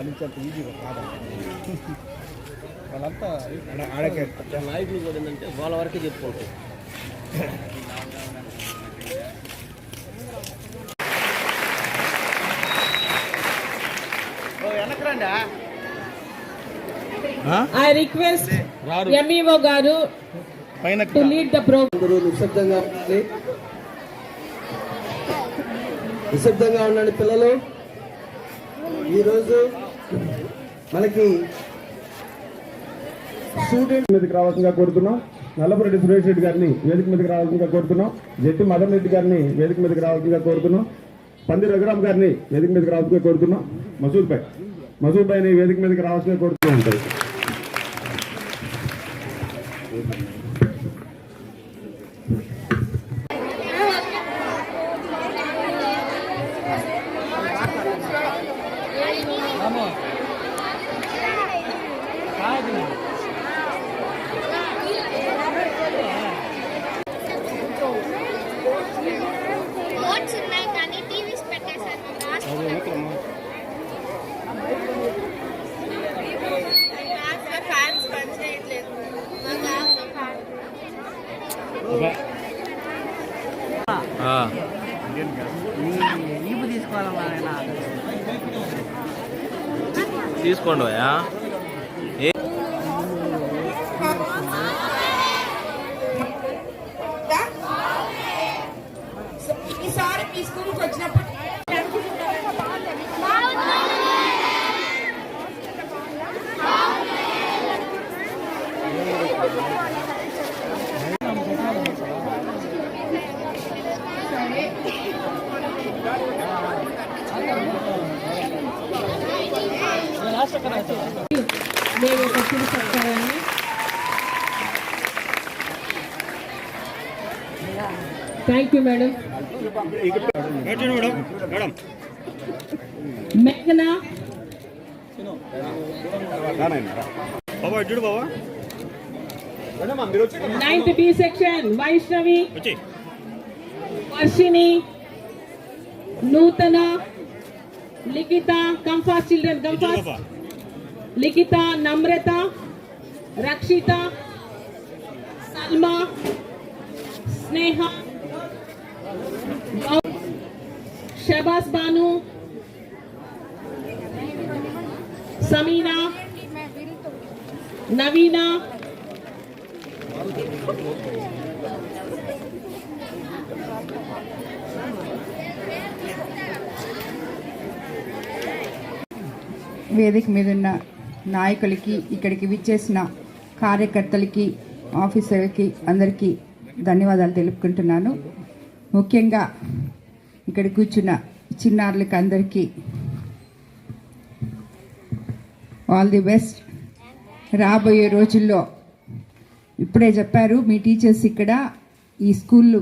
అంత ఈజీగా కాదు. వాళ్ళంతా ఆడ- ఆడకే. నాయకులు కూడా ఏంటంటే వాళ్ళ వరకే చెప్పుకుంటారు. గారు program. అందరూ నిశ్శబ్దంగా నిశ్శబ్దంగా ఉండండి పిల్లలు. ఈరోజు మనకి స్టూడెంట్ మీదకి రావాల్సిందిగా కోరుతున్నాం. నల్లపురెడ్డి సురేష్ రెడ్డి గారిని వేదిక మీదకి రావాల్సిందిగా కోరుతున్నాం. జట్టి మదన్ రెడ్డి గారిని వేదిక మీదకి రావాల్సిందిగా కోరుతున్నాం. పంది రఘురామ్ గారిని వేదిక మీదకి రావాల్సిందిగా కోరుతున్నాం. మసూద్ భాయ్ మసూద్ భాయ్ని వేదిక మీదకి రావాల్సిందిగా కోరుతున్నాం. తీసుకోండి మేము ఒక చిరు సత్కారాన్ని thank you madam madam madam మేఘనా బాబా చూడు బాబా ninth B section Vaishnavi Ashwini Nutana Likhita कंफा children कंफा लिखिता नम्रता रक्षिता सलमा स्नेहा शहबाज बानु समीना नवीना వేదిక మీద ఉన్న నాయకులకి ఇక్కడికి విచ్చేసిన కార్యకర్తలకి ఆఫీసర్కి అందరికీ ధన్యవాదాలు తెలుపుకుంటున్నాను. ముఖ్యంగా ఇక్కడ కూర్చున్న చిన్నారులకి అందరికీ ఆల్ ది బెస్ట్ రాబోయే రోజుల్లో ఇప్పుడే చెప్పారు మీ టీచర్స్ ఇక్కడ ఈ స్కూల్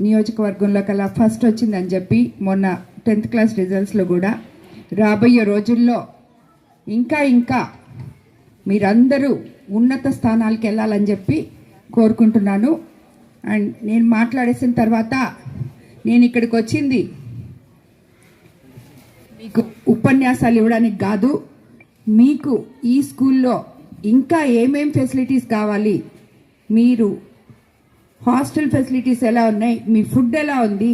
నియోజకవర్గంలో కల్లా ఫస్ట్ వచ్చిందని చెప్పి మొన్న టెన్త్ క్లాస్ రిజల్ట్స్లో కూడా రాబోయే రోజుల్లో ఇంకా ఇంకా మీరందరూ ఉన్నత స్థానాలకు వెళ్ళాలని చెప్పి కోరుకుంటున్నాను. అండ్ నేను మాట్లాడేసిన తర్వాత నేను ఇక్కడికి వచ్చింది మీకు ఉపన్యాసాలు ఇవ్వడానికి కాదు మీకు ఈ స్కూల్లో ఇంకా ఏమేం ఫెసిలిటీస్ కావాలి మీరు హాస్టల్ ఫెసిలిటీస్ ఎలా ఉన్నాయి మీ ఫుడ్ ఎలా ఉంది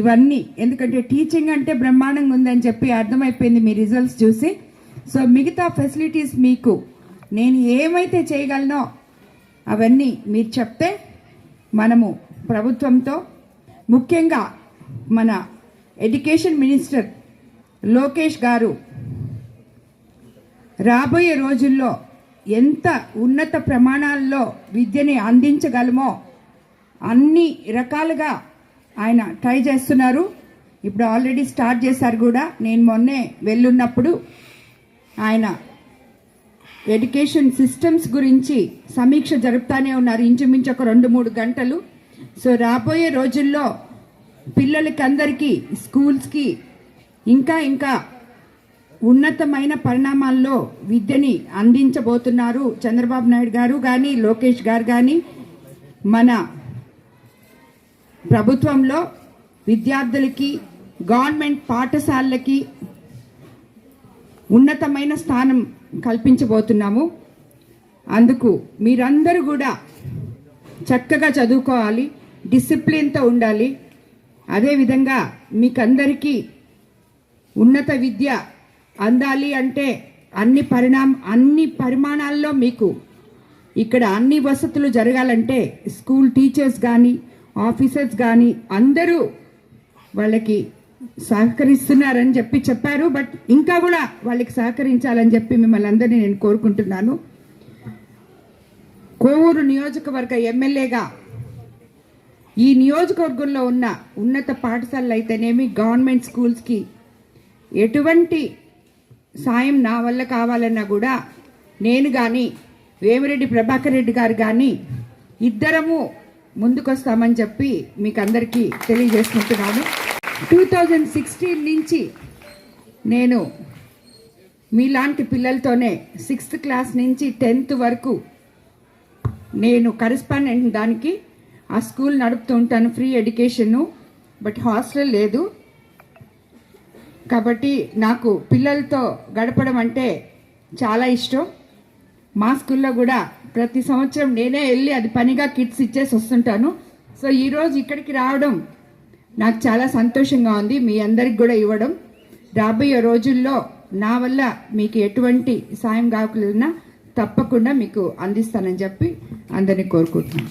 ఇవన్నీ. ఎందుకంటే టీచింగ్ అంటే బ్రహ్మాండంగా ఉందని చెప్పి అర్థమైపోయింది మీ రిజల్ట్స్ చూసి. సో మిగతా ఫెసిలిటీస్ మీకు. నేను ఏమైతే చేయగలనో అవన్నీ మీరు చెప్తే మనము ప్రభుత్వంతో ముఖ్యంగా మన ఎడ్యుకేషన్ మినిస్టర్ లోకేష్ గారు రాబోయే రోజుల్లో ఎంత ఉన్నత ప్రమాణాల్లో విద్యని అందించగలమో అన్ని రకాలుగా ఆయన ట్రై చేస్తున్నారు. ఇప్పుడు ఆల్రెడీ స్టార్ట్ చేశారు కూడా. నేను మొన్నే వెళ్ళున్నప్పుడు ఆయన ఎడ్యుకేషన్ సిస్టమ్స్ గురించి సమీక్ష జరుపుతానే ఉన్నారు. ఇంచుమించు ఒక రెండు మూడు గంటలు. సో రాబోయే రోజుల్లో పిల్లలకి అందరికీ స్కూల్స్కి ఇంకా ఇంకా ఉన్నతమైన పరిణామాల్లో విద్యని అందించబోతున్నారు చంద్రబాబు నాయుడు గారు కానీ లోకేష్ గారు కానీ మన ప్రభుత్వంలో విద్యార్థులకి గవర్నమెంట్ పాఠశాలలకి ఉన్నతమైన స్థానం కల్పించబోతున్నాము. అందుకు మీరందరూ కూడా చక్కగా చదువుకోవాలి డిసిప్లిన్తో ఉండాలి. అదేవిధంగా మీకందరికీ ఉన్నత విద్య అందాలి అంటే అన్ని పరిణామ అన్ని పరిమాణాల్లో మీకు ఇక్కడ అన్ని వసతులు జరగాలంటే స్కూల్ టీచర్స్ కానీ ఆఫీసర్స్ కానీ అందరూ వాళ్ళకి సహకరిస్తున్నారని చెప్పి చెప్పారు బట్ ఇంకా కూడా వాళ్ళకి సహకరించాలని చెప్పి మిమ్మల్ని అందరినీ నేను కోరుకుంటున్నాను. కోవూరు నియోజకవర్గ ఎమ్మెల్యేగా ఈ నియోజకవర్గంలో ఉన్న ఉన్నత పాఠశాలలు అయితేనేమి గవర్నమెంట్ స్కూల్స్కి ఎటువంటి సాయం నా వల్ల కావాలన్నా కూడా నేను కానీ వేమిరెడ్డి ప్రభాకర్ రెడ్డి గారు కానీ ఇద్దరము ముందుకొస్తామని చెప్పి మీకు అందరికీ తెలియజేసుకుంటున్నాను. టూ థౌజండ్ సిక్స్టీన్ నుంచి నేను మీలాంటి పిల్లలతోనే సిక్స్త్ క్లాస్ నుంచి టెన్త్ వరకు నేను కరెస్పాండెంట్ దానికి ఆ స్కూల్ నడుపుతూ ఉంటాను ఫ్రీ ఎడ్యుకేషను. బట్ హాస్టల్ లేదు. కాబట్టి నాకు పిల్లలతో గడపడం అంటే చాలా ఇష్టం. మా స్కూల్లో కూడా ప్రతి సంవత్సరం నేనే వెళ్ళి అది పనిగా కిట్స్ ఇచ్చేసి వస్తుంటాను. సో ఈరోజు ఇక్కడికి రావడం నాకు చాలా సంతోషంగా ఉంది. మీ అందరికి కూడా ఇవ్వడం. రాబోయే రోజుల్లో నా వల్ల మీకు ఎటువంటి సాయం కావాలన్నా తప్పకుండా మీకు అందిస్తానని చెప్పి అందరినీ కోరుకుంటున్నాను.